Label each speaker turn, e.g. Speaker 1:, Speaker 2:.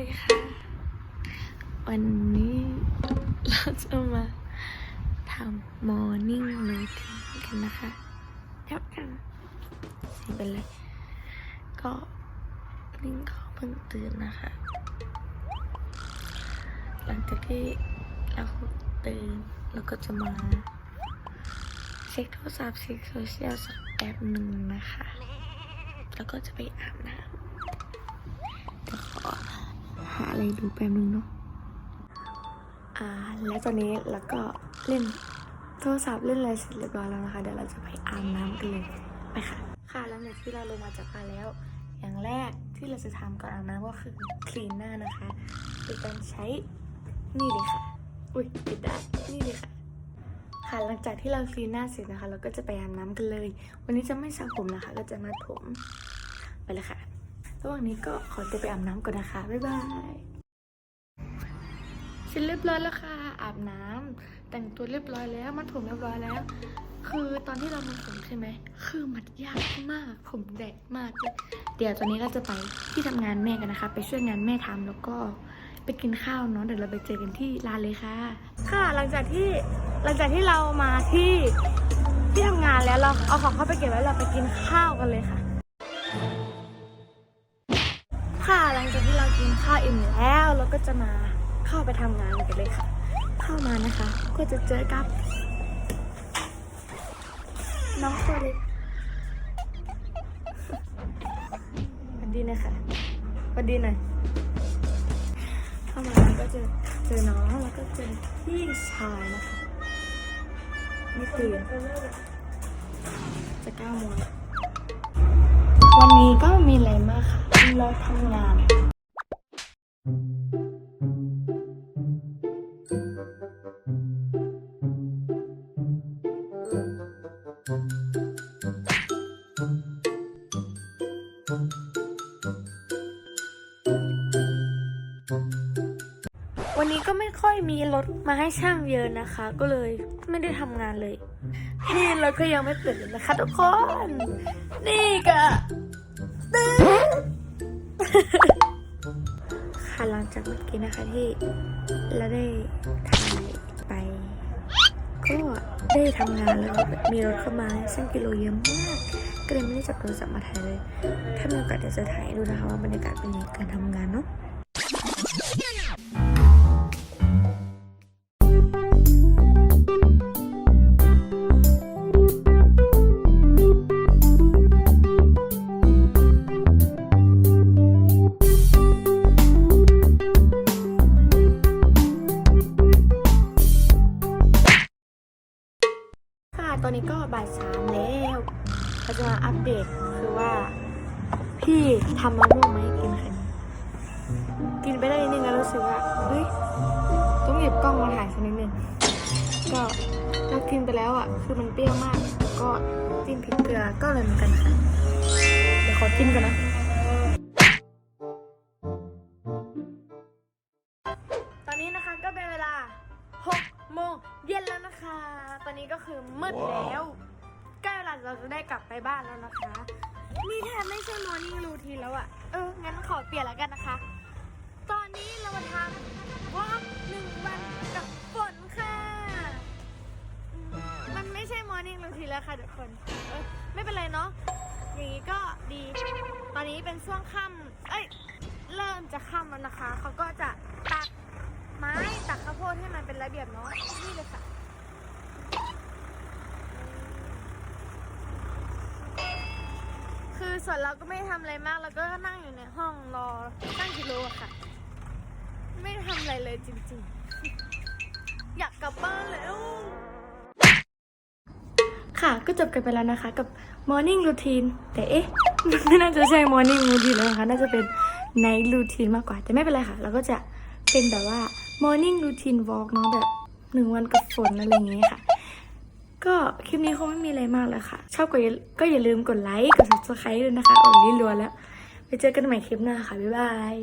Speaker 1: ดีค่ะ วันนี้เราจะมาทำ morning routine กันนะคะเดี๋ยวกันไม่เป็นไรก็นิ่งเขาเพิ่งตื่นนะคะ หลังจากที่เราตื่นเราก็จะมาเช็คโทรศัพท์เช็คโซเชียลสักแป๊บหนึ่งนะคะ แล้วก็จะไปอาบน้ำขอ หาอะไรดูแป๊บนึงเนาะอ่าและตอนนี้เราก็เล่นโทรศัพท์เล่นอะไรเสร็จเรียบร้อยแล้วนะคะ เดี๋ยวเราจะไปอาบน้ำกันเลยไปค่ะ ค่ะหลังจากที่เราลงมาจากบ้านแล้ว อย่างแรกที่เราจะทำก่อนอาบน้ำก็คือคลีนหน้านะคะโดยการใช้นี่เลยค่ะ อุ้ยปิดได้นี่เลยค่ะ ค่ะหลังจากที่เราคลีนหน้าเสร็จนะคะ เราก็จะไปอาบน้ำกันเลย วันนี้จะไม่สระผมนะคะ ก็จะมาผมไปเลยค่ะ ระหว่างนี้ก็ขอตัวไปอาบน้ำก่อนนะคะ บ๊ายบาย เสร็จเรียบร้อยแล้วค่ะ อาบน้ำแต่งตัวเรียบร้อยแล้ว มัดผมเรียบร้อยแล้ว คือตอนที่เรามัดผมใช่ไหม คือมัดยากมาก ผมแดกมากเลยเดี๋ยวตอนนี้เราจะไปที่ทำงานแม่กันนะคะ ไปช่วยงานแม่ทำแล้วก็ไปกินข้าวเนาะ เดี๋ยวเราไปเจอกันที่ร้านเลยค่ะ ค่ะ หลังจากที่หลังจากที่เรามาที่ที่ทำงานแล้วเราเอาของเข้าไปเก็บไว้เราไปกินข้าวกันเลยค่ะ ค่ะ หลังจากที่เรากินข้าวอิ่มแล้ว เราก็จะมาเข้าไปทำงานกันเลยค่ะ เข้ามานะคะ ก็จะเจอกับ น้องตัวเล็กสวัสดีนะคะสวัสดีหน่อยเข้ามาก็จะเจอน้องแล้วก็เจอพี่ชายนะคะไม่ตื่นจะเก้าโมง วันนี้ก็ม่มีอะไรมากค่ะเราทำงาน วันนี้ก็ไม่ค่อยมีรถมาให้ช่างเยอะนะคะ ก็เลยไม่ได้ทำงานเลย นี่เราก็ยังไม่ตื่นนะคะทุกคน นี่ก็ นะคะที่เราได้ถ่ายไป ก็ได้ทำงานแล้วมีรถเข้ามาซึ่งกิโลเยอะมากก็เลยไม่ได้จับโทรศัพท์มาถ่ายเลย ถ้ามีโอกาสเดี๋ยวจะถ่ายดูนะคะว่าบรรยากาศเป็นยังไงการทำ อนนี้ก็บ่ายสามแล้วเราจะมาอัปเดตคือว่า พี่ทำมะม่วงมาให้กินค่ะกินไปได้นิดนึงแล้วรู้สึกว่าเฮ้ยต้องหยิบกล้องมาถ่ายสักนิดนึงก็เรากินไปแล้วอะ คือมันเปรี้ยวมาก ก็จิ้มพริกเกลือก็เลยเหมือนกันค่ะเดี๋ยวขอกินก่อนนะ อนนี้ก็คือมืดแล้วใกล้เวลาเราจะได้กลับไปบ้านแล้วนะคะ นี่แทบไม่ใช่มอร์นิ่งรูทีนแล้วอะเอองั้นขอเปลี่ยนแล้วกันนะคะ ตอนนี้เรามาทำวอล์กหนึ่งวันกับฝนค่ะอืมมันไม่ใช่มอร์นิ่งรูทีนแล้วค่ะทุกคนเออไม่เป็นไรเนาะอย่างนี้ก็ดี ตอนนี้เป็นช่วงค่ำเอ้ยเริ่มจะค่ำแล้วนะคะ เขาก็จะตักไม้ตักข้าวโพดให้มันเป็นระเบียบเนาะนี่เลยค่ะ คือ ส่วนเราก็ไม่ได้ทำอะไรมากเราก็นั่งอยู่ในห้องรอตั้งกิโลค่ะ ไม่ได้ทำอะไรเลยจริงๆ อยากกลับบ้านแล้ว ค่ะก็จบกันไปแล้วนะคะ กับ Morning Routine แต่เอ๊ะไม่น่าจะใช่ Morning Routine แล้วนะคะ น่าจะเป็น Night Routine มากกว่า แต่ไม่เป็นไรค่ะ เราก็จะเป็นแบบว่า Morning Routine Walk เนาะแบบหนึ่งวันกับฝนอะไรอย่างเงี้ยค่ะ ก็คลิปนี้คงไม่มีอะไรมากแล้วค่ะ ชอบก็อย่าก็อย่าลืมกดไลค์ กด subscribe ด้วยนะคะโอ้ยรัวแล้ว ไปเจอกันใหม่คลิปหน้าค่ะ บ๊ายบาย